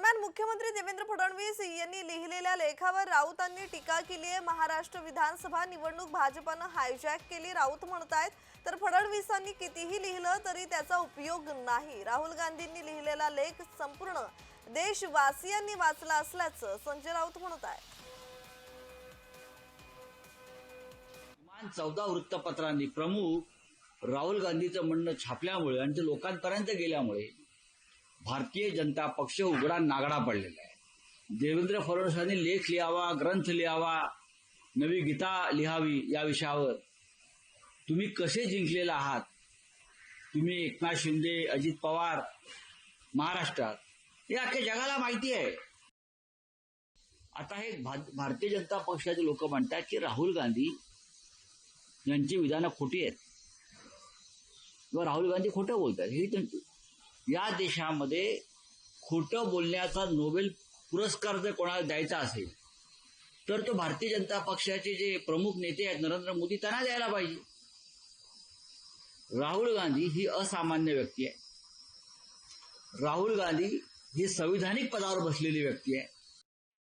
दरम्यान मुख्यमंत्री देवेंद्र फडणवीस यांनी लिहिलेल्या लेखावर राऊतांनी टीका केली आहे. महाराष्ट्र विधानसभा निवडणूक भाजपानं हायजॅक केली. राऊत म्हणतायत तर फडणवीसांनी कितीही लिहिलं तरी त्याचा उपयोग नाही. राहुल गांधींनी लिहिलेला लेख संपूर्ण देशवासियांनी वाचला असल्याचं संजय राऊत म्हणत आहेत. चौदा वृत्तपत्रांनी प्रमुख राहुल गांधीचं म्हणणं छापल्यामुळे आणि ते लोकांपर्यंत गेल्यामुळे भारतीय जनता पक्ष उघडा नागडा पडलेला आहे. देवेंद्र फडणवीसांनी लेख लिहावा ग्रंथ लिहावा नवी गीता लिहावी या विषयावर. तुम्ही कसे जिंकलेला आहात? तुम्ही एकनाथ शिंदे अजित पवार महाराष्ट्रात हे अख्ख्या जगाला माहिती आहे. आता हे भा- भारतीय जनता पक्षाचे लोक म्हणतात की राहुल गांधी यांची विधानं खोटी आहेत. किंवा राहुल गांधी खोटं बोलतात हे त्यांचं- या देशामध्ये खोटं बोलण्याचा नोबेल पुरस्कार जर कोणाला द्यायचा असेल तर तो भारतीय जनता पक्षाचे जे प्रमुख नेते आहेत नरेंद्र मोदी त्यांना द्यायला पाहिजे. राहुल गांधी ही असामान्य व्यक्ती आहे. राहुल गांधी ही संविधानिक पदावर बसलेली व्यक्ती आहे.